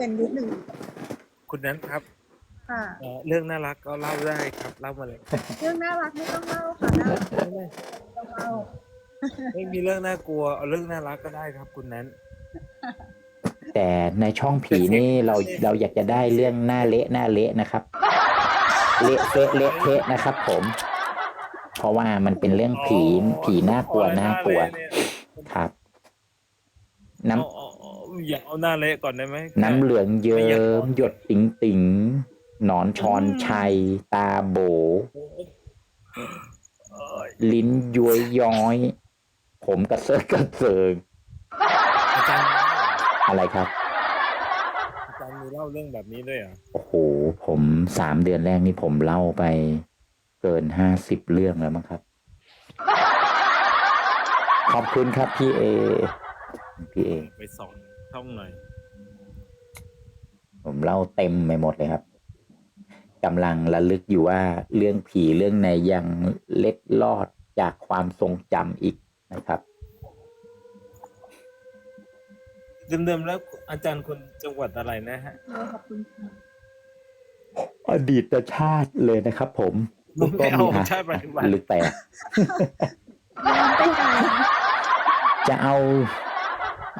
เป็นนิดหนึ่งคุณนั้นครับค่ะ เอ่อเรื่องน่ารักก็เล่าได้ครับเล่ามาเลยเรื่องน่ารักไม่ต้องเล่าค่ะน่ารักไม่ไม่ไม่ต้องเล่าไม่มีเรื่องน่ากลัวเอาเรื่องน่ารักก็ได้ครับ คุณนั้น แต่ในช่องผีนี่เราเราอยากจะได้เรื่องหน้าเละหน้าเละนะครับ เละเทะเละเทะนะครับ ผม เพราะว่ามันเป็นเรื่องผีผีน่ากลัวน่ากลัวเนี่ยครับ น้เอาเอาเอาอย่าเอาหน้าเละก่อนได้ไหมำน้ำเหลืองเยิ้ไม่อยากมหยดติ๋งติ๋งหนอนชอนชัย ตาโบเอ้ยลิ้นย้วยย้อย ผมกระเซิร์กระเซิงอาจารย์อะไรครับ อาจารย์มีเล่าเรื่องแบบนี้ด้วยเหรอโอ้โห ผมสามเดือนแรกนี่ผมเล่าไป เกินห้าสิบเรื่องแล้วมั้งครับ ขอบคุณครับพี่เอ พี่เอ ไปสอง ช่องหน่อย ผมเล่าเต็มไปหมดเลยครับกำลังระลึกอยู่ว่าเรื่องผีเรื่องไหนยังเล็ดลอดจากความทรงจำอีกนะครับเดิมๆแล้วอาจารย์คนจังหวัดอะไรนะฮะเออขอบคุณค่ะอดีตชาติเลยนะครับ ผมไม่เอาฮะชาติปัจจุบันลึกไปอะย้อนไปไกลจะเอา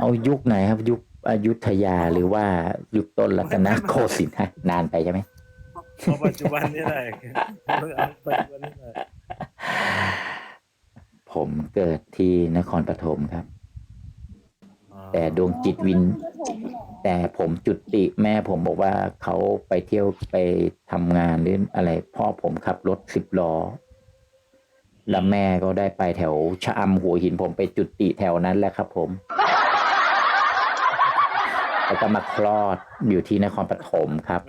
เอายุคไหนครับ ยุคอยุธยาหรือว่ายุคต้นรัตนโกสินทร์ฮะนานไปใช่ไหมเอาปัจจุบันนี่แหละเอาปัจจุบันนี่แหละผมเกิดที่นครปฐมครับอ๋อแต่ดวงจิตวินก็ผมเหรอแต่ผมจุติแม่ผมบอกว่าเขาไปเที่ยวไปทำงานหรืออะไร พ่อผมขับรถสิบล้อ แล้วแม่ก็ได้ไปแถวชะอำหัวหินผมไปจุติแถวนั้นแหละครับผม แล้วก็มาคลอดอยู่ที่นครปฐมครับ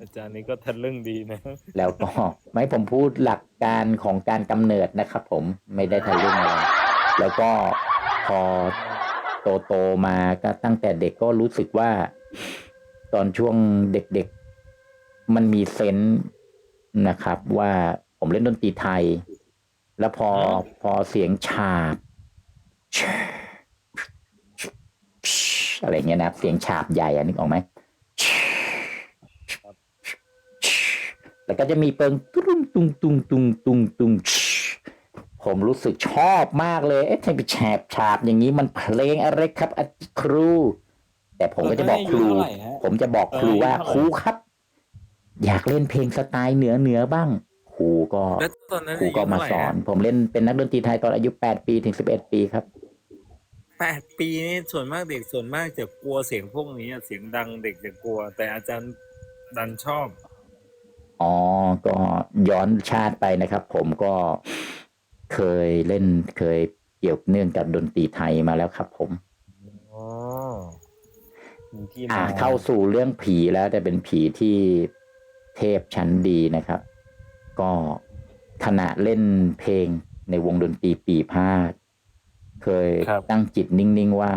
อาจารย์นี่ก็ทะลึ่งดีนะ แล้วก็ไม่ผมพูดหลักการของการกำเนิดนะครับ ผมไม่ได้ทะลึ่งอะไรแล้วก็พอโตโตๆมาก็ตั้งแต่เด็กก็รู้สึกว่า ตอนช่วงเด็กๆ มันมีเซนส์นะครับ ว่าผมเล่นดนตรีไทย แล้วพอพอเสียงฉาบ อะไรเงี้ยนะครับเสียงฉาบใหญ่อะนึกออกไหมแล้วก็จะมีเปิงตุ้งตุงตุงตุงตุงตุงผมรู้สึกชอบมากเลย เอ๊ะทำไมแฉบฉาบอย่างนี้มันเพลงอะไรครับอาครู แต่ผมก็จะบอกครูเท่าไหร่ฮะผมจะบอกครูว่าเอออายุคเท่าไหร่รูครับ อยากเล่นเพลงสไตล์เหนือเหนือบ้างครูก็แล้วตอนนั้นครูก็มาสอนอายุเท่ไหร่ฮะผมเล่นเป็นนักดนตรีไทยตอนอายุแปดปีถึงสิบเอ็ดปีครับ แปดปีนี่ส่วนมากเด็กส่วนมากจะกลัวเสียงพวกนี้อะเสียงดังเด็กจะกลัว แต่อาจารย์ดันชอบ อ๋อ ก็ย้อนชาติไปนะครับ ผมก็เคยเล่นเคยเกี่ยวเนื่องกับดนตรีไทยมาแล้วครับ ผมอ๋อมีที่อ่ามาเข้าสู่เรื่องผีแล้วแต่เป็นผีที่เทพชั้นดีนะครับ ก็ขณะเล่นเพลงในวงดนตรีปีพาด เคยตั้งจิตนิ่ง ๆ ว่า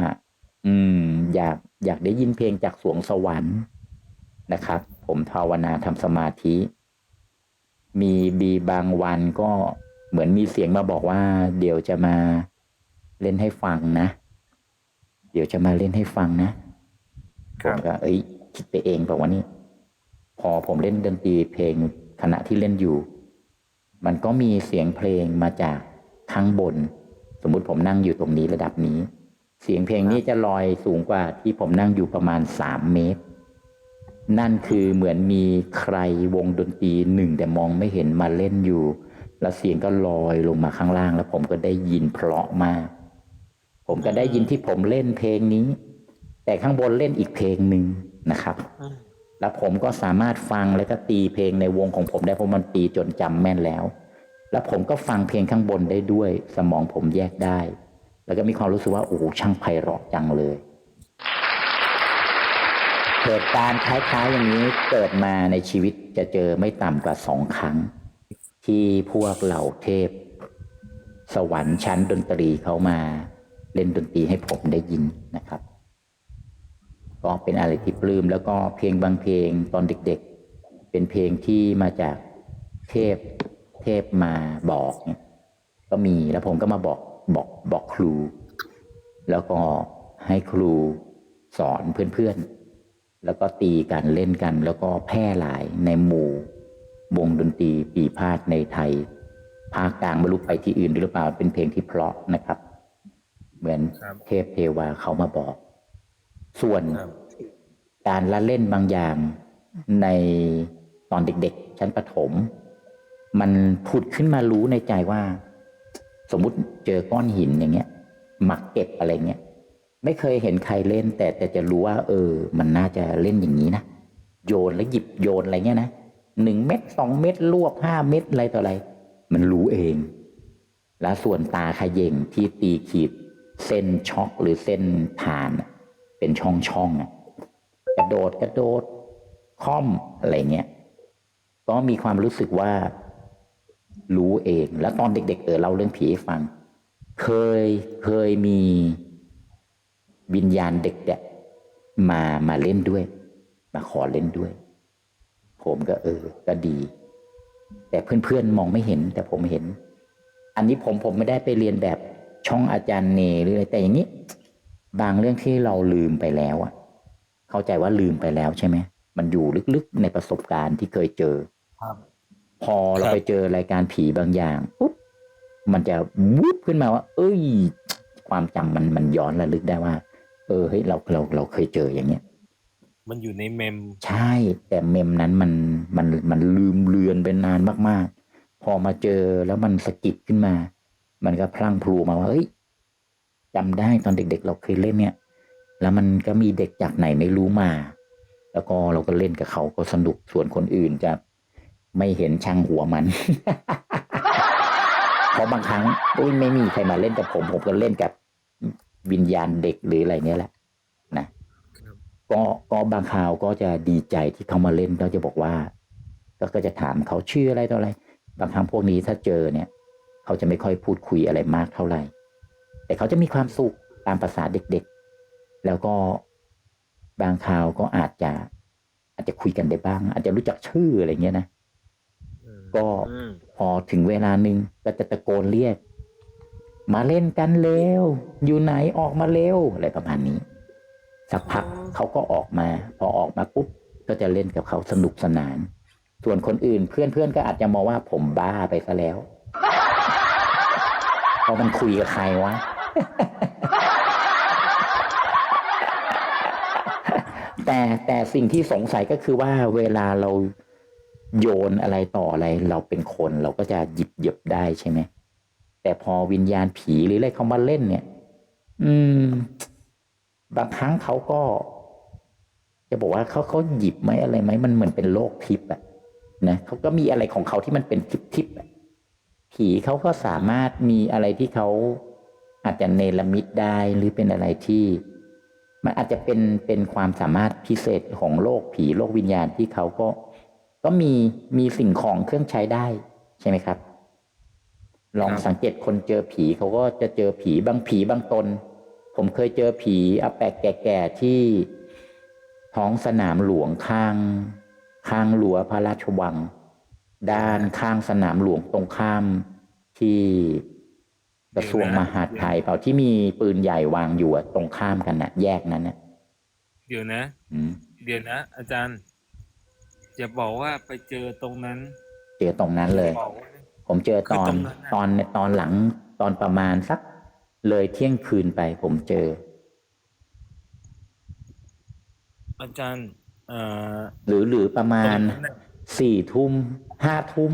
อืม อยากอยากได้ยินเพลงจากสวงสวรรค์นะครับ ผมภาวนาทำสมาธิ มีบีบางวันก็เหมือนมีเสียงมาบอกว่า เดี๋ยวจะมาเล่นให้ฟังนะ เดี๋ยวจะมาเล่นให้ฟังนะผมก็เอ้ย คิดไปเองแบบว่านี่ พอผมเล่นดนตรีเพลงขณะที่เล่นอยู่ มันก็มีเสียงเพลงมาจากข้างบน สมมุติผมนั่งอยู่ตรงนี้ระดับนี้ เสียงเพลงนี้จะลอยสูงกว่าที่ผมนั่งอยู่ประมาณสามเมตร นั่นคือเหมือนมีใครวงดนตรีหนึ่งแต่มองไม่เห็นมาเล่นอยู่ แล้วเสียงก็ลอยลงมาข้างล่าง แล้วผมก็ได้ยินเพราะมาก ผมก็ได้ยินที่ผมเล่นเพลงนี้ แต่ข้างบนเล่นอีกเพลงหนึ่งนะครับแล้วผมก็สามารถฟังแล้วก็ตีเพลงในวงของผมได้เพราะมันตีจนจำแม่นแล้ว แล้วผมก็ฟังเพลงข้างบนได้ด้วย สมองผมแยกได้ แล้วก็มีความรู้สึกว่าโอ้ช่างไพเราะจังเลยเหตุการณ์คล้ายๆอย่างนี้เกิดมาในชีวิตจะเจอไม่ต่ำกว่าสองครั้ง ที่พวกเหล่าเทพ สวรรค์ชั้นดนตรีเขามาเล่นดนตรีให้ผมได้ยินนะครับ ก็เป็นอะไรที่ปลื้มแล้วก็เพลงบางเพลงตอนเด็กๆ เป็นเพลงที่มาจากเทพ ทพมาบอกเนี่ยก็มีแล้วผมก็มาบอกบอกบอกครู แล้วก็ให้ครูสอนเพื่อนๆ แล้วก็ตีกันเล่นกัน แล้วก็แพร่หลายในหมู่ วงดนตรีปีพาดในไทย ภาคกลางไม่รู้ไปที่อื่นหรือเปล่าเป็นเพลงที่เพราะนะครับ เหมือนครับเทพเทวาเขามาบอก ส่วนครับการละเล่นบางอย่างในตอนเด็กๆ ชั้นประถม มันผุดขึ้นมารู้ในใจว่า สมมุติเจอก้อนหินอย่างเงี้ยหมักเก็บอะไรเงี้ยไม่เคยเห็นใครเล่น แต่แต่จะรู้ว่า เออ มันน่าจะเล่นอย่างนี้นะโยนแล้วหยิบโยนอะไรเงี้ยนะหนึ่งเม็ดสองเม็ดลวกห้าเม็ดอะไรต่ออะไร มันรู้เอง แล้วส่วนตาขย่งที่ตีขีด เส้นช็อกหรือเส้นผ่าน เป็นช่องช่องๆกระโดดกระโดดค่อมอะไรเงี้ยก็มีความรู้สึกว่า รู้เอง แล้วตอนเด็ก ๆ เออเล่าเรื่องผีให้ฟัง เคยเคยมีวิญญาณเด็กเนี่ยมามาเล่นด้วย มาขอเล่นด้วย ผมก็เออ ก็ดี แต่เพื่อนๆมองไม่เห็น แต่ผมเห็น อันนี้ผมผมไม่ได้ไปเรียนแบบช่องอาจารย์เนหรืออะไรแต่อย่างนี้ บางเรื่องที่เราลืมไปแล้วอะเข้าใจว่าลืมไปแล้วใช่ไหมมันอยู่ลึกๆในประสบการณ์ที่เคยเจอครับ พอเราครับไปเจอรายการผีบางอย่างปุ๊บมันจะวุบขึ้นมาว่า เอ้ย ความจำมันมันย้อนระลึกได้ว่า เออเฮ้ยเราเราเราเคยเจออย่างเงี้ย มันอยู่ในเมม ใช่ แต่เมมนั้นมันมันมันลืมเลือนไปนานมากๆ พอมาเจอแล้วมันสะกิดขึ้นมา มันก็พลั่งพลูมาว่าเฮ้ยจำได้ตอนเด็ก ๆ เราเคยเล่นเนี่ย แล้วมันก็มีเด็กจากไหนไม่รู้มา แล้วก็เราก็เล่นกับเขาก็สนุกส่วนคนอื่นจะ ไม่เห็นช่างหัวมัน เพราะบางครั้งอุ้ยไม่มีใครมาเล่นกับผมผมก็เล่นกับวิญญาณเด็กหรืออะไรเนี่ยแหละนะครับก็ก็บางคราวก็จะดีใจที่เขามาเล่นก็จะบอกว่าก็ก็จะถามเขาชื่ออะไรต่ออะไร บางครั้งพวกนี้ถ้าเจอเนี่ย เขาจะไม่ค่อยพูดคุยอะไรมากเท่าไหร่ แต่เขาจะมีความสุขตามภาษาเด็กๆ แล้วก็บางคราวก็อาจจะ อาจจะคุยกันได้บ้าง อาจจะรู้จักชื่ออะไรเงี้ยนะอืม ก็อืมพอถึงเวลาหนึ่งก็จะตะโกนเรียก มาเล่นกันเร็ว อยู่ไหนออกมาเร็วอะไรประมาณนี้ สักพักเขาก็ออกมา พอออกมาปุ๊บก็จะเล่นกับเขาสนุกสนาน ส่วนคนอื่นเพื่อนๆก็อาจจะมองว่าผมบ้าไปซะแล้วเพราะมันคุยกับใครวะแต่แต่สิ่งที่สงสัยก็คือว่าเวลาเรา โยนอะไรต่ออะไร เราเป็นคนเราก็จะหยิบหยิบได้ใช่ไหมแต่พอวิญญาณผีหรืออะไรเขามาเล่นเนี่ย อืม บางครั้งเขาก็ จะบอกว่าเขาเขาหยิบไหมอะไรไหมมันเหมือนเป็นโลกทิพย์อะนะเขาก็มีอะไรของเขาที่มันเป็นทิพย์ทิพย์ผีเขาก็สามารถมีอะไรที่เขาอาจจะเนรมิตได้หรือเป็นอะไรที่ มันอาจจะเป็นเป็นความสามารถพิเศษของโลกผีโลกวิญญาณที่เขาก็ ก็มีมีสิ่งของเครื่องใช้ได้ใช่ไหมครับ ลองครับสังเกตคนเจอผีเขาก็จะเจอผีบางผีบางตน ผมเคยเจอผีอาแปลกแก่ๆที่ท้องสนามหลวงข้าง ข้างรั้วพระราชวัง ด้านข้างสนามหลวงตรงข้ามที่กระทรวงมหาดไทยเปล่าที่มีปืนใหญ่วางอยู่อะตรงข้ามกันนะแยกนั้นนะเดี๋ยวนะอืมเดี๋ยวนะ อาจารย์ จะบอกว่าไปเจอตรงนั้นเจอตรงนั้นเลย บอกว่า ผมเจอตอนคือตรงนั้นน่ะ ตอนตอนหลังตอนประมาณสัก เลยเที่ยงคืนไปผมเจอ อาจารย์เอ่อหรือหรือประมาณตรงนั้นน่ะสี่ทุ่มห้าทุ่ม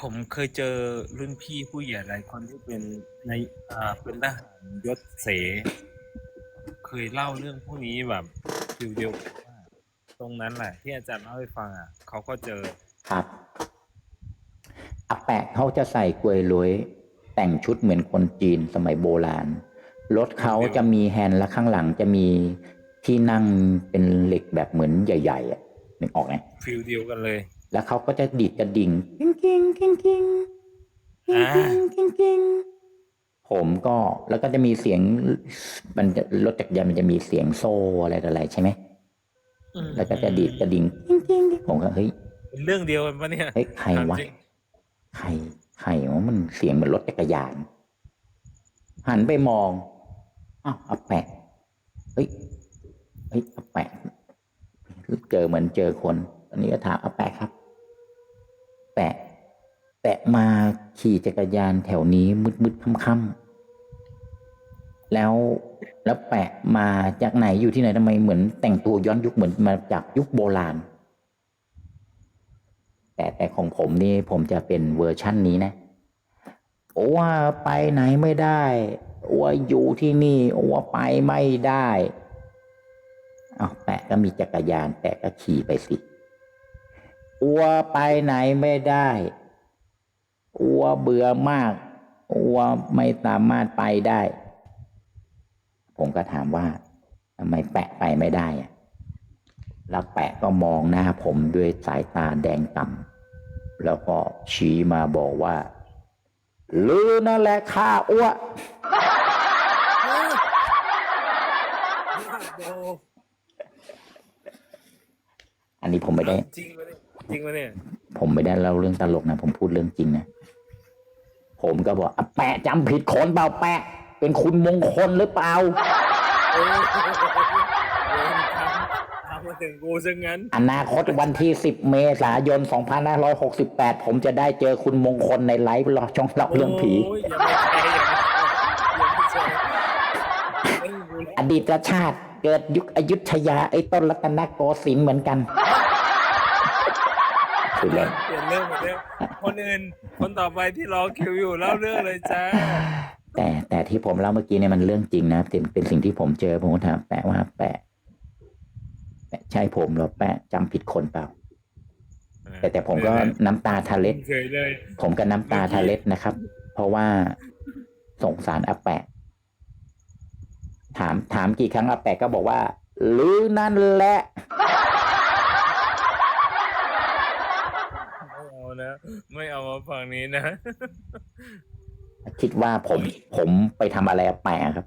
ผมเคยเจอรุ่นพี่ผู้ใหญ่หลายคนที่เป็นในอ่าเป็นทหารยศเส เคยเล่าเรื่องพวกนี้แบบฟิวเดียวกันว่าตรงนั้นแหละที่อาจารย์เล่าให้ฟังอะเขาก็เจอครับอาแปะเขาจะใส่กลวยรวยแต่งชุดเหมือนคนจีนสมัยโบราณรถเขาจะมีแฮนด์และข้างหลังจะมีที่นั่งเป็นเหล็กแบบเหมือนใหญ่ๆอะนึกออกไหมฟิลเดียวกันเลย แล้วเขาก็จะดีดกระดิ่งกิ้งกิ้งกิ้งกิ้งกิ้งกิ้ง ผมก็แล้วก็จะมีเสียง มันจะรถจักรยานมันจะมีเสียงโซ่อะไรต่ออะไรใช่ไหมอืมแล้วก็จะดีดกระดิ่งกิ้งกิ้งกิ้งผมก็เฮ้ยเป็นเรื่องเดียวกันปะเนี่ยเฮ้ยใครวะถามจงใครใครวะมันเสียงเหมือนรถจักรยาน หันไปมองอ้าวอาแปะเฮ้ยเฮ้ยอาแปะเจอเหมือนเจอคนอันนี้ก็ถามอาแปะครับ แปะแปะมาขี่จักรยานแถวนี้มืดมืดค่ำค่ำๆ แล้วแล้วแปะมาจากไหนอยู่ที่ไหนทำไมเหมือนแต่งตัวย้อนยุคเหมือนมาจากยุคโบราณ แต่แต่ของผมนี่ผมจะเป็นเวอร์ชั่นนี้นะว่าไปไหนไม่ได้ว่าอยู่ที่นี่ว่าไปไม่ได้เอาแปะก็มีจักรยานแปะก็ขี่ไปสิอัวไปไหนไม่ได้อัวเบื่อมากอัวไม่สามารถไปได้ ผมก็ถามว่าทำไมแปะไปไม่ได้อะแล้วแปะก็มองหน้าผมด้วยสายตาแดงก่ำแล้วก็ชี้มาบอกว่าลือนั่นแหละข้าอ้วโอ้อันนี้ผมไม่ได้ จริงปะเนี่ยจริงปะเนี่ย ผมไม่ได้เล่าเรื่องตลกนะ ผมพูดเรื่องจริงนะ ผมก็บอกอะแปะจำผิดคนเปล่าแปะ เป็นคุณมงคลหรือเปล่าโอ้ยเวรกรรมทำมาถึงกูซะงั้น อนาคตวันที่ 10 เมษายน 2568 ผมจะได้เจอคุณมงคลในไลฟ์รอช่องเล่าเรื่องผีโอ้ยอย่าไม่ใช่อย่าไม่ใช่อย่าไม่ใช่เอ้ยกูอดีตชาติเกิดยุคอยุธยาไอ้ต้นรัตนโกสินทร์เหมือนกันคือเล่น เปลี่ยนเรื่องหมดแล้วคนอื่น คนต่อไปที่รอคิวอยู่เล่าเรื่องเลยจ้า แต่แต่ที่ผมเล่าเมื่อกี้เนี่ยมันเรื่องจริงนะเป็นเป็นสิ่งที่ผมเจอผมก็ถามแปะว่าแปะแปะใช่ผมเหรอแปะจำผิดคนเปล่า แต่แต่ผมก็น้ำตาทะเล็ดเฉยเลยผมก็น้ำตาทะเล็ดนะครับ เพราะว่าสงสารอาแปะ ถามถามกี่ครั้งอาแปะก็บอกว่าหรือนั่นแหละไม่เอานะไม่เอามาฝั่งนี้นะ คิดว่าผมผมไปทำอะไรอาแปะครับ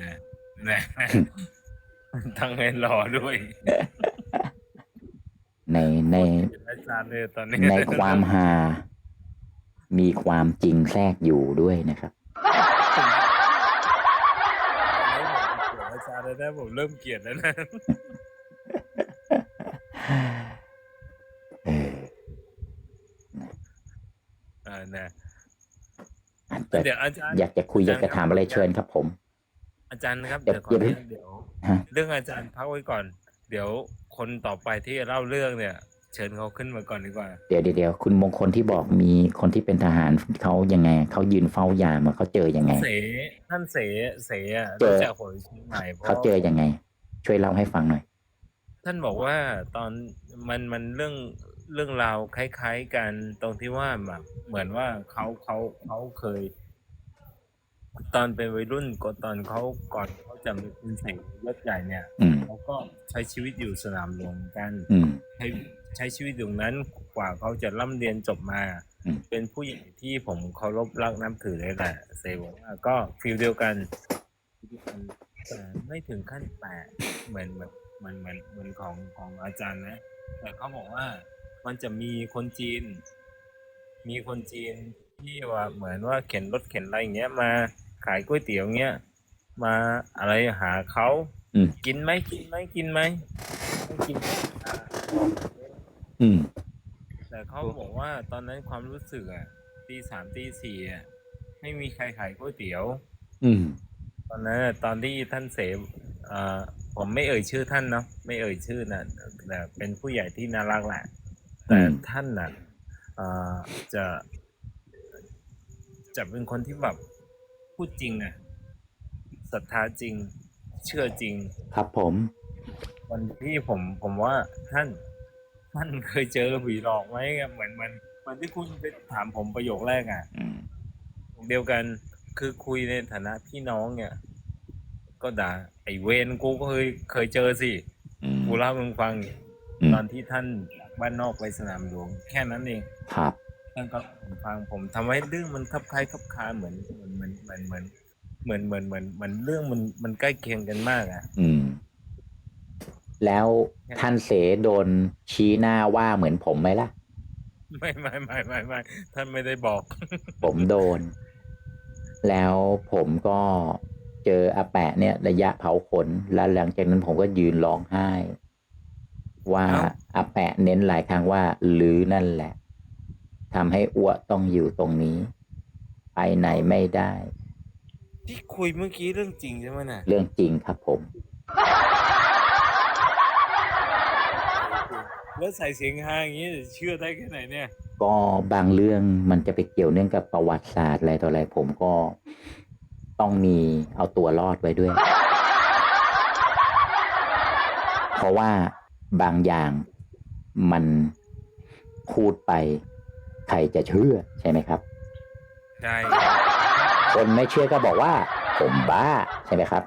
นะนะตั้งให้รอด้วยในในอาจารย์เลยตอนนี้ในความฮามีความจริงแทรกอยู่ด้วยนะครับอาจารย์เลยนะผมเริ่มเกลียดแล้วนะ เออ อ่า นะอาจจะเดี๋ยวอาจารย์อยากจะคุยอยากจะถามอะไรเชิญครับผม อาจารย์นะครับ เดี๋เดี๋ยยววขอเดี๋อยวนุญาตเดี๋ยวฮะเรื่องอาจารย์พักไว้ก่อน เดี๋ยวคนต่อไปที่เล่าเรื่องเนี่ย เชิญเขาขึ้นมาก่อนดีกว่า เดี๋ยวเดี๋ยวเดี๋ยวคุณมงคลที่บอกมีคนที่เป็นทหารเขายังไงเขายืนเฝ้ายามอะเขาเจอยังไงเสท่านเสเสอะเจอรู้จักหวยเชียงใหม่เพเขาราะเจอยังไง ช่วยเล่าให้ฟังหน่อยท่านบอกว่าตอนมันมันเรื่อง เรื่องราวคล้าย ๆ กันตรงที่ว่าแบบเหมือนว่าเขาเขาเขาเคย ตอนเป็นวัยรุ่นก็ตอนเขาก่อนเขาจะมาเป็นเสยศใหญ่เนี่ยอืม เขาก็ใช้ชีวิตอยู่สนามหลวงกัน อืม ใช้ใช้ชีวิตอยู่นั้นกว่าเขาจะร่ำเรียนจบมา อืม เป็นผู้หญิงที่ผมเคารพรักนับถือเลยแหละเซบอกว่าก็ฟิลเดียวกันแต่ไม่ถึงขั้นแปะเหมือนแบบเหมือนเหมือนเหมือนของของอาจารย์นะ แต่เขาบอกว่า มันจะมีคนจีน มีคนจีนที่ว่าเหมือนว่าเข็นรถเข็นอะไรอย่างเงี้ยมาขายก๋วยเตี๋ยวเงี้ยมาอะไรหาเขาอืม กินไหมกินไหมกินไหมไม่กินอ่าอืม แต่เขาบอกว่าตอนนั้นความรู้สึกอะตีสามตีสี่อะไม่มีใครขายก๋วยเตี๋ยว อืม ตอนนั้นอะตอนที่ท่านเสมเอ่อผมไม่เอ่ยชื่อท่านเนาะไม่เอ่ยชื่อนะแต่เป็นผู้ใหญ่ที่น่ารักแหละ แต่อืมท่านน่ะเอ่อจะจะเป็นคนที่แบบพูดจริงอะศรัทธาจริง เชื่อจริง ครับผม วันที่ผมผมว่าท่านท่านเคยเจอผีหลอกไหมอะเหมือนมันเหมือนที่คุณไปถามผมประโยคแรกอะอืมเดียวกันคือคุยในฐานะพี่น้องเนี่ย ก็ด่าไอ้เวนกูก็เคยเคยเจอสิอืมกูเล่าให้มึงฟังอืมตอนที่ท่านจาก บ้านนอกไปสนามหลวง แค่นั้นเองครับท่านก็ผมฟังผมทำให้เรื่องมันคับคล้ายคับคาเหมือนเหมือนเหมือนเหมือนเหมือนเหมือนเหมือนเหมือนเหมือนเรื่องมันมันใกล้เคียงกันมากอะ อืม แล้วท่านเสโดนชี้หน้าว่าเหมือนผมไหมล่ะ ไม่ไม่ไม่ไม่ไม่ท่านไม่ได้บอก ผมโดน แล้วผมก็เจออาแปะเนี่ย ระยะเผาขน แล้วหลังจากนั้นผมก็ยืนร้องไห้ ว่าเอ้าอาแปะเน้นหลายครั้งว่าลือนั่นแหละทำให้อ้วต้องอยู่ตรงนี้ ไปไหนไม่ได้ ที่คุยเมื่อกี้เรื่องจริงใช่ไหมน่ะ เรื่องจริงครับผม แล้วใส่เสียงฮาอย่างนี้จะเชื่อได้แค่ไหนเนี่ย ก็บางเรื่องมันจะไปเกี่ยวเนื่องกับประวัติศาสตร์อะไรต่ออะไรผมก็ต้องมีเอาตัวรอดไว้ด้วย เพราะว่า บางอย่างมันพูดไป ใครจะเชื่อใช่ไหมครับ ใช่คนไม่เชื่อก็บอกว่า ผมบ้าใช่ไหมครับ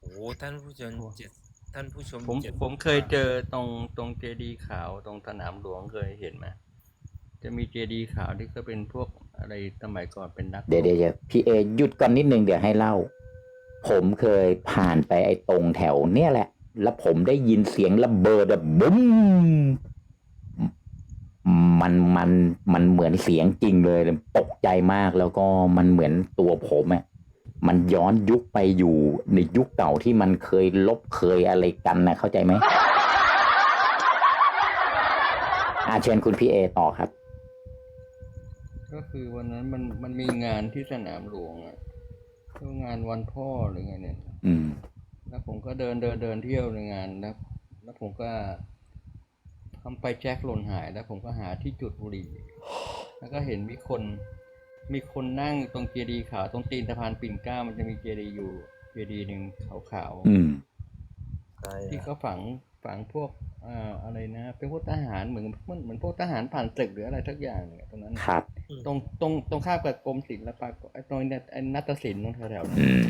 โอ้ท่านผู้ชมเจ็ดท่านผู้ชมผมเจ็ดผมเคยเจอตรงตรงเจดีย์ขาวตรงสนามหลวงเคยเห็นไหมจะมีเจดีย์ขาวที่ก็เป็นพวกอะไรสมัยก่อนเป็นนักเดี๋ยวเดี๋ยวเดี๋ยวพี่เอหยุดก่อนนิดนึงเดี๋ยวให้เล่า ผมเคยผ่านไปไอ้ตรงแถวเนี่ยแหละ แล้วผมได้ยินเสียงระเบิดแบบบุ้มมันมันมันเหมือนเสียงจริงเลยตกใจมากแล้วก็มันเหมือนตัวผมอะมันย้อนยุคไปอยู่ในยุคเก่าที่มันเคยลบเคยอะไรกันนะเข้าใจไหมอาเชิญคุณพี่เอต่อครับ ก็คือวันนั้นมันมันมีงานที่สนามหลวงอะก็งานวันพ่อหรือไงเนี่ย อืม แล้วผมก็เดินเดินเดินเที่ยวในงานแล้วแล้วผมก็ทำไปแจ็คหล่นหาย แล้วผมก็หาที่จุดบุหรี่ แล้วก็เห็นมีคนมีคนนั่งตรงเจดีย์ขาวตรงตีนสะพานปิ่นเกล้ามันจะมีเจดีย์อยู่เจดีย์หนึ่งขาวๆอืมใช่ที่เขาฝังฝังพวกอ่าอะไรนะเป็นพวกทหารเหมือนเหมือนเหมือนพวกทหารผ่านศึกหรืออะไรทักอย่างเนี่ยตรงนั้น ครับ ตรงตรงตรงข้ามกับกรมศิลปากรไอ้ตรงเนี้ไอ้นัตศิลป์ตรงแถวๆนั้นอืม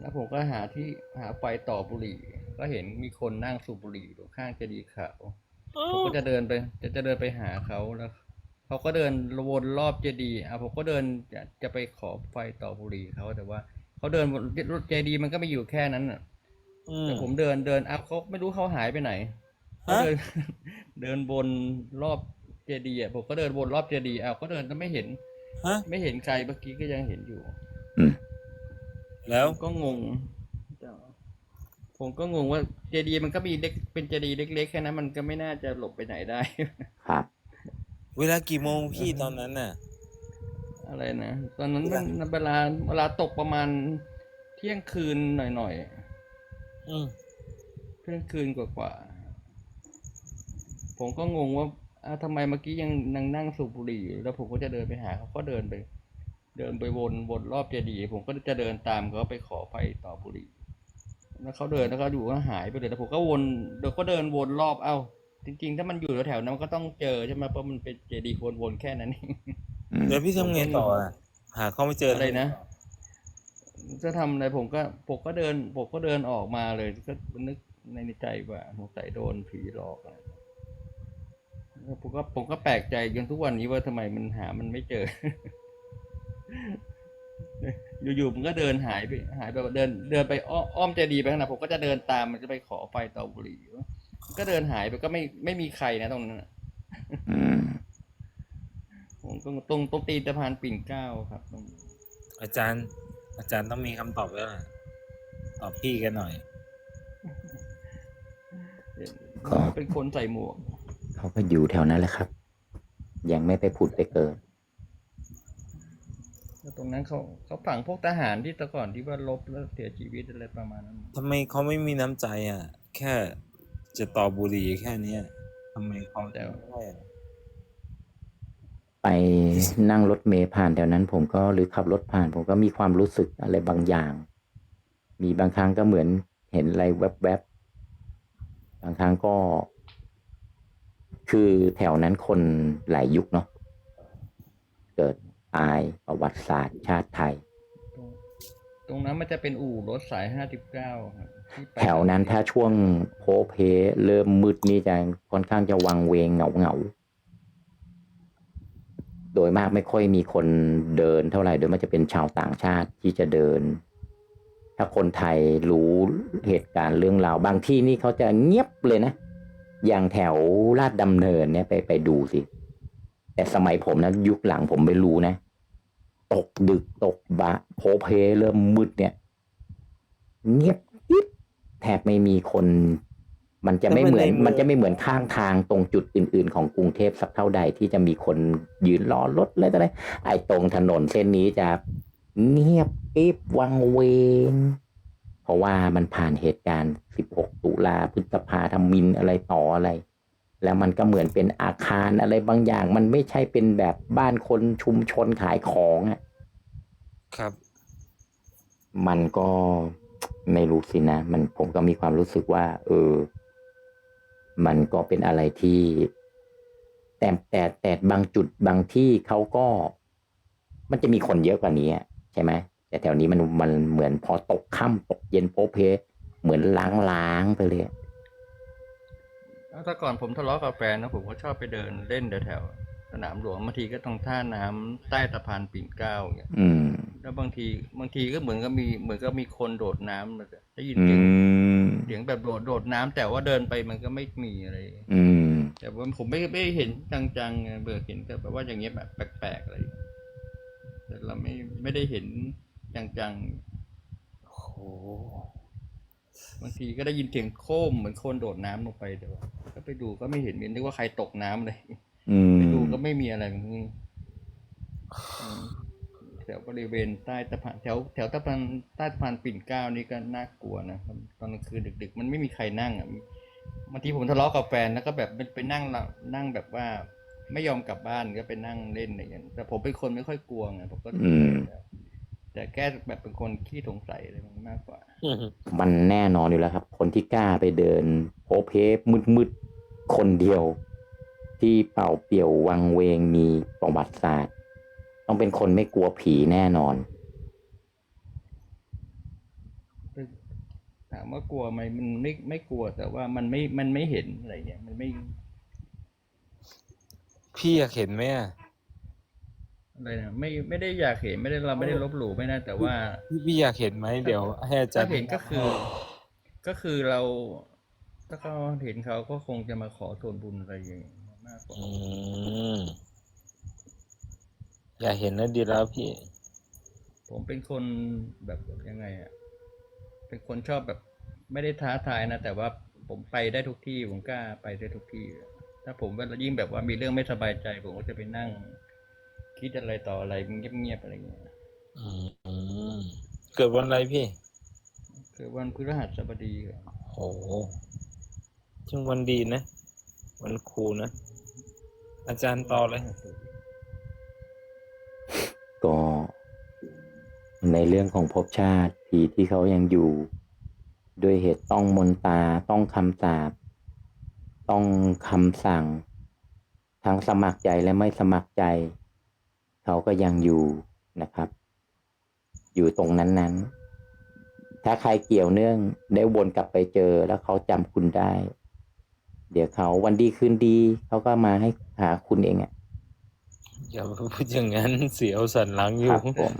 แล้วผมก็หาที่หาไฟต่อบุหรี่ ก็เห็นมีคนนั่งสูบบุหรี่อยู่ข้างเจดีย์ขาวผมก็จะเดินไป จะจะเดินไปหาเขาแล้วเขาก็เดินวนรอบเจดีย์อะผมก็เดินจะจะไปขอไฟต่อบุหรี่เขาแต่ว่าเขาเดินวนเจดีย์มันก็ไม่อยู่แค่นั้นอะอืมแต่ผมเดินเดินอะเขาไม่รู้เขาหายไปไหนเขาฮะเดินเดินวนรอบเจดีย์อะผมก็เดินวนรอบเจดีย์อะก็เดินก็ไม่เห็นฮะไม่เห็นใครเมื่อกี้ก็ยังเห็นอยู่อืม แล้วผมก็งงผมก็งงว่าเจดีย์มันก็มีเล็กเป็นเจดีย์เล็กๆแค่นั้นมันก็ไม่น่าจะหลบไปไหนได้ ครับ เวลากี่โมงพี่ตอนนั้นน่ะ อะไรนะตอนนั้นมันเวลาเวลาตกประมาณเที่ยงคืนหน่อยอืมๆเที่ยงคืนกว่าๆผมก็งงว่าอ้าวทำไมเมื่อกี้ยังนั่งนั่งสูบบุหรี่อยู่แล้วผมก็จะเดินไปหาเขาก็เดินไป เดินไปวนวนรอบเจดีย์ผมก็จะเดินตามเขาไปขอไฟต่อบุหรี่แล้วเขาเดินแล้วก็ดูว่าหายไปเลยแล้วผมก็วนเดี๋ยวก็เดินวนรอบเอ้าจริง ๆ ถ้ามันอยู่แถวๆนั้นมันก็ต้องเจอใช่ไหมเพราะมันเป็นเจดีย์วนๆแค่นั้นเองอืมเดี๋ยวพี่ทำไงต่ออะหาเขาไม่เจออะไรนะจะทำอะไรผมก็ผมก็เดินผมก็เดินออกมาเลยก็นึกในใจว่าสงสัยโดนผีหลอกอะไรแล้วผมก็ผมก็แปลกใจจนทุกวันนี้ว่าทำไมมันหามันไม่เจอ อยู่ๆมันก็เดินหายไปหายไปเดิน เดินไปอ้อมอ้อมเจดีย์ไปข้างหน้าผมก็จะเดินตามมันจะไปขอไฟเตาบุหรี่มันก็เดินหายไปก็ไม่ไม่มีใครนะตรงนั้นน่ะอืมผมตรงตรงตรงตีนสะพานปิ่นเกล้าครับตรงอาจารย์ อาจารย์ต้องมีคำตอบแล้วล่ะตอบพี่กันหน่อยเป็นคนใส่หมวก เขาก็อยู่แถวนั้นแหละครับ ยังไม่ไปผุดไปเกิดแล้ว ตรงนั้นเขาเขาฝังพวกทหารที่แต่ก่อนที่ว่าลบแล้วเสียชีวิตอะไรประมาณนั้น ทำไมเขาไม่มีน้ำใจอะ แค่จะต่อบุหรี่แค่เนี้ยทำไมเขาจะไม่ได้อะไปนั่งรถเมล์ผ่านแถวนั้น ผมก็หรือขับรถผ่าน ผมก็มีความรู้สึกอะไรบางอย่าง มีบางครั้งก็เหมือนเห็นอะไรแวบๆบางครั้งก็ คือแถวนั้นคนหลายยุคเนาะเกิด ตายประวัติศาสตร์ชาติไทย ตรงตรงนั้นมันจะเป็นอู่รถสายห้าสิบเก้าครับที่ไปแถวนั้นถ้าช่วงโพเพเริ่มมืดนี่จะค่อนข้างจะวังเวงเหงาเหงาๆโดยมากไม่ค่อยมีคนเดินเท่าไหร่โดยมันจะเป็นชาวต่างชาติที่จะเดิน ถ้าคนไทยรู้เหตุการณ์เรื่องราวบางที่นี่เขาจะเงียบเลยนะ อย่างแถวลาดดำเนินเนี่ยไปไปดูสิ แต่สมัยผมนะยุคหลังผมไม่รู้นะ ตกดึกตกบะโพเพเริ่มมืดเนี่ย เงียบกิ๊บแทบไม่มีคน มันจะไม่เหมือน มันจะไม่เหมือนข้างทางตรงจุดอื่น ๆ ของกรุงเทพสักเท่าใดที่จะมีคนยืนรอรถอะไรต่ออะไรไอ้ตรงถนนเส้นนี้จะเงียบกิ๊บวังเวงเพราะว่ามันผ่านเหตุการณ์ 16 ตุลาพฤษภาธมินอะไรต่ออะไร แล้วมันก็เหมือนเป็นอาคารอะไรบางอย่าง มันไม่ใช่เป็นแบบบ้านคนชุมชนขายของอะ่ะครับ มันก็ไม่รู้สินะ มันผมก็มีความรู้สึกว่า เออ มันก็เป็นอะไรที่ แต่แต่แต่บางจุดบางที่เขาก็ มันจะมีคนเยอะกว่านี้อะใช่ไหมแต่แถวนี้มันมันเหมือนพอตกค่ำตกเย็นโพเพเหมือนล้างล้างๆไปเลย อะแล้วแต่ก่อนผมทะเลาะกับแฟนนะผมก็ชอบไปเดินเล่นแถวๆสนามหลวงบางทีก็ตรงท่าน้ำใต้สะพานปิ่นเกล้าอย่างเงี้ยอืมแล้วบางทีบางทีก็เหมือนก็มีเหมือนก็มีคนโดดน้ำเลยได้ยินอืเสียงมเสียงแบบโดดโดดน้ำแต่ว่าเดินไปมันก็ไม่มีอะไร อืมแต่ว่าผมไม่ไม่เห็นจังๆไงเบื่อเห็นแต่แบบว่าอย่างเงี้ยแบบแปลกๆอะไรอย่างเงี้ยแต่เราไม่ไม่ได้เห็นจังโอ้โหๆ บางทีก็ได้ยินเสียงโครมเหมือนคนโดดน้ำลงไปแต่ว่าก็ไปดูก็ไม่เห็นนึกว่าใครตกน้ำเลยอืมไปดูก็ไม่มีอะไรอืมแถวบริเวณใต้สะพานแถวแถวสะพานใต้สะพานปิ่นเกล้านี่ก็น่ากลัวนะตอนกลางคืนดึก ๆ มันไม่มีใครนั่งอะบางทีผมทะเลาะกับแฟนแล้วก็แบบไปนั่งละนั่งแบบว่า ไม่ยอมกลับบ้านก็ไปนั่งเล่นอะไรอย่างเงี้ยแต่ผมเป็นคนไม่ค่อยกลัวไงผมก็อืม แต่แค่แบบเป็นคนขี้สงสัยอะไรมากกว่า มันแน่นอนอยู่แล้วครับ คนที่กล้าไปเดินโพเพมืดๆคนเดียว ที่เป่าเปี่ยววังเวงมีประวัติศาสตร์ ต้องเป็นคนไม่กลัวผีแน่นอนถามว่ากลัวไหมมันไม่ไม่กลัวแต่ว่ามันไม่มันไม่เห็นอะไรเงี้ยมันไม่ พี่อยากเห็นไหมอะ อะไรนะไม่ไม่ได้อยากเห็นไม่ได้เราไม่ได้ลบหลู่ไม่นะแต่ว่า พี่พี่อยากเห็นไหมเดี๋ยวให้อาจาถ้ารย์เห็นก็คือ ก็คือเรา ถ้าเขาเห็นเขาก็คงจะมาขอส่วนบุญอะไรอย่างเงี้ยมากกว่าอืมอยากเห็นนะดีแล้วพี่ ผมเป็นคนแบบยังไงอะเป็นคนชอบแบบ ไม่ได้ท้าทายนะแต่ว่าผมไปได้ทุกที่ผมกล้าไปได้ทุกที่ ถ้าผมว่ายิ่งแบบว่ามีเรื่องไม่สบายใจ ผมก็จะไปนั่ง คิดอะไรต่ออะไรเงียบๆอะไรอย่างเงี้ยอืมเกิดวันอะไรพี่คือวันพฤหัสบดีครับโหจึงวันดีนะ วันครูนะ อาจารย์ต่อเลย ก็ในเรื่องของภพชาติผีที่เขายังอยู่ด้วยเหตุต้องมนตาต้องคำสาปต้องคำสั่ง ทั้งสมัครใจและไม่สมัครใจ เขาก็ยังอยู่นะครับ อยู่ตรงนั้นๆ ถ้าใครเกี่ยวเนื่องได้วนกลับไปเจอแล้วเขาจำคุณได้ เดี๋ยวเขาวันดีคืนดี เขาก็มาให้หาคุณเองอะอย่าไปพูดอย่างนั้นเสียวสันหลังอคยู่รับผม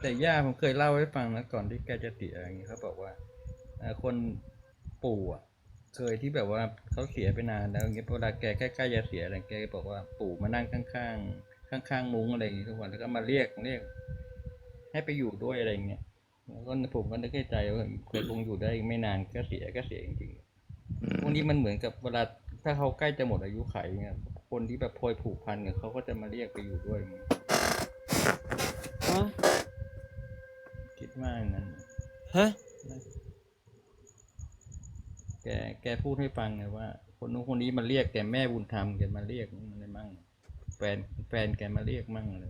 แต่ย่าผมเคยเล่าให้ฟังนะก่อนที่แกจะเสียอย่างนี้เขาบอกว่าเอ่อคนปู่อะ เคยที่แบบว่าเขาเสียไปนานแล้วอย่างเงี้ยเวลาแกใกล้ๆจะเสียอะไรแกก็บอกว่าปู่มานั่งข้างๆข้างๆมุ้งอะไรอย่างงี้ทุกวันแล้วก็มาเรียกเรียก ให้ไปอยู่ด้วยอะไรอย่างเงี้ยแล้วก็ผมก็นึกในใจว่าแกคงอยู่ได้อีกไม่นานก็เสียก็เสียจริงๆพวกนี้มันเหมือนกับเวลาถ้าเขาใกล้จะหมดอายุไขเนี่ยคนที่แบบพลอยผูกพันกับเขาก็จะมาเรียกไปอยู่ด้วยอย่างเงี้ยคิดว่าอย่างนั้นฮะ แกแกพูดให้ฟังไงว่า คนนู้นคนนี้มาเรียกแกแม่บุญธรรมแกมาเรียกอะไรมั่งแฟนแฟนแกมาเรียกมั่งอะไร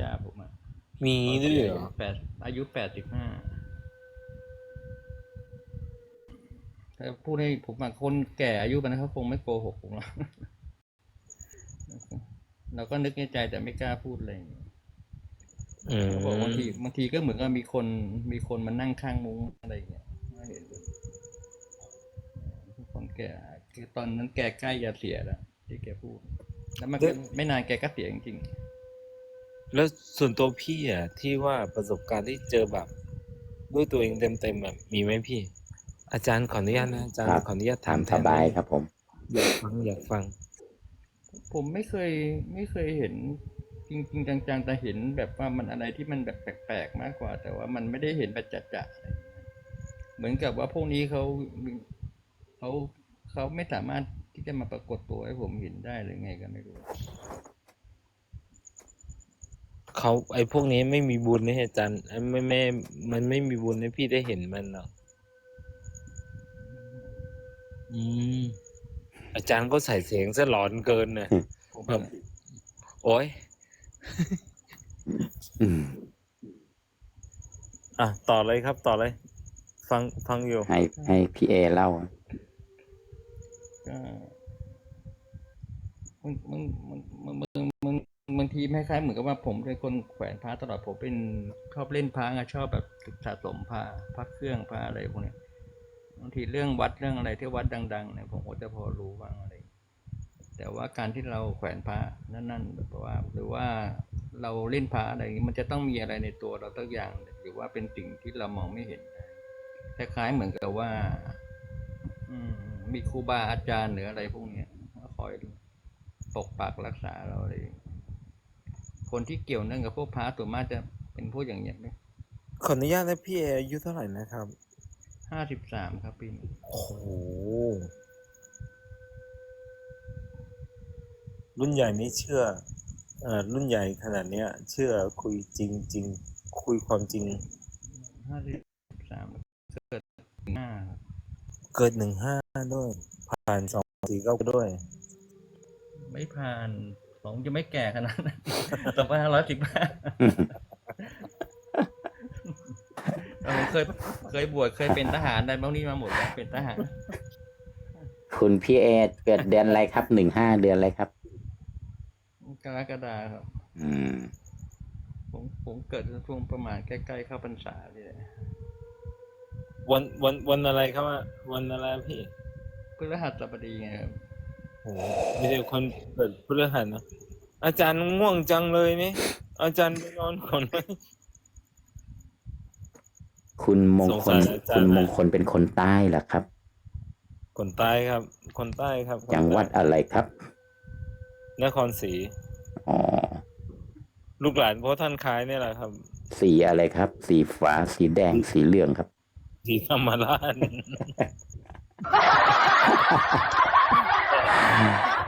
ย่าผมอะมีด้วยเหรอแปดอายุแปดสิบห้าถ้าพูดให้ผมอะคนแก่อายุมันเขาคงไม่โกหกผมหรอกเราก็นึกในใจแต่ไม่กล้าพูดอะไรอย่างเงี้ยอืมเขาบอกบางทีบางทีก็เหมือนกับมีคนมีคนมานั่งข้างมุ้งอะไรอย่างเงี้ย แก่คือตอนนั้นแกใกล้จะเสียแล้วที่แกพูด แล้วมันก็ไม่นานแกก็เสียจริงแล้วส่วนตัวพี่อะที่ว่าประสบการณ์ที่เจอแบบ ด้วยตัวเองเต็มๆแบบมีไหมพี่ อาจารย์ขออนุญาตนะอาจารย์ครับขออนุญาตถาถามมแทสนบายได้ไหมครับ ผมอยากฟังอยากฟัง ผมไม่เคยไม่เคยเห็นจริงๆจังๆแต่เห็นแบบว่ามันอะไรที่มันแบบแปลกๆมากกว่า แต่ว่ามันไม่ได้เห็นแบบจัดๆอะไรอย่างเงี้ยเหมือนกับว่าพวกนี้เขาเขา เขาไม่สามารถที่จะมาปรากฏตัวให้ผมเห็นได้หรือไงก็ไม่รู้เขาไอ้พวกนี้ไม่มีบุญนะอาจารย์ไอ้ไม่ไม่มันไม่มีบุญให้พี่ได้เห็นมันหรอกอืมอาจารย์ก็ใส่เสียงซะหลอนเกินนะผมแบบโอ้ยอืมอะ ต่อเลยครับ ต่อเลย ฟังฟังอยู่ ให้ให้พี่เอเล่า ก็มึงมึงมึงมึงมึงมึงบางทีคล้ายๆเหมือนกับว่าผมเป็นคนแขวนพระตลอดผมเป็นชอบเล่นพระอะชอบแบบสะสมพระพระเครื่องพระอะไรพวกนี้บางทีเรื่องวัดเรื่องอะไรที่วัดดังๆเนี่ยผมก็จะพอรู้บ้างอะไร แต่ว่าการที่เราแขวนพระนั่นๆแบบว่า หรือว่าเราเล่นพระอะไรอย่างนี้มันจะต้องมีอะไรในตัวเราตักอย่าง หรือว่าเป็นสิ่งที่เรามองไม่เห็นคล้ายๆเหมือนกับว่า อืม มีครูบาอาจารย์หรืออะไรพวกเนี้ยมาคอยปกปักรักษาเราอะไรอย่างเงี้ยคนที่เกี่ยวเนื่องกับพวกพระตัวมากจะเป็นพวกอย่างเงี้ยไหมขออนุญาตนะพี่เออายุเท่าไหร่นะครับห้าสิบสามครับปีนี้โอ้โหรุ่นใหญ่นี้เชื่อเอ่อรุ่นใหญ่ขนาดเนี้ย เชื่อคุยจริงจริงคุยความจริงห้าสิบสามเกิดหน้าครับ เกิดหนึ่งห้าด้วย ผ่านสองสี่เก้าด้วย ไม่ผ่านสองจะไม่แก่ขนาดนั้นสองพันห้าร้อยสิบห้าผมเคยเคยบวชเคยเป็นทหารได้บ้างนี่มาหมดแล้วเป็นทหาร คุณพี่เอเกิดเดือนอะไรครับหนึ่งห้าเดือนอะไรครับ กรกฎาครับ อืม ผมผมเกิดช่วงประมาณใกล้ๆเข้าพรรษาเลย วันวันวันอะไรครับอะวันอะไรพี่พฤหัสบดีไงครับโอ้โหมีแต่คนเกิดพฤหัสนะอาจารย์ง่วงจังเลยนี่ อาจารย์ไปนอนก่อนไหม คุณมงสงคสาลรอาจารย์ คุณนะมงคลเป็นคนใต้เหรอครับ คนใต้ครับ คนใต้ครับคนจังหวัดใต้อะไรครับนครศรีอ๋อลูกหลานเพราะท่านคล้ายเนี่ยแหละครับ สีอะไรครับ สีฟ้าสีแดงสีเหลืองครับ ที่ธรรมราช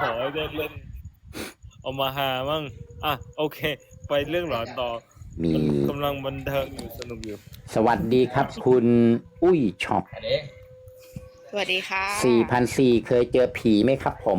ขอให้ได้เล่นเอามาหามั่งอะโอเค ไปเรื่องหลอนต่อมี กำลังบันเทิงอยู่สนุกอยู่ สวัสดีครับ คุณอุ้ยช็อปสวัสดีค่ะสี่พันสี่เคยเจอผีไหมครับผม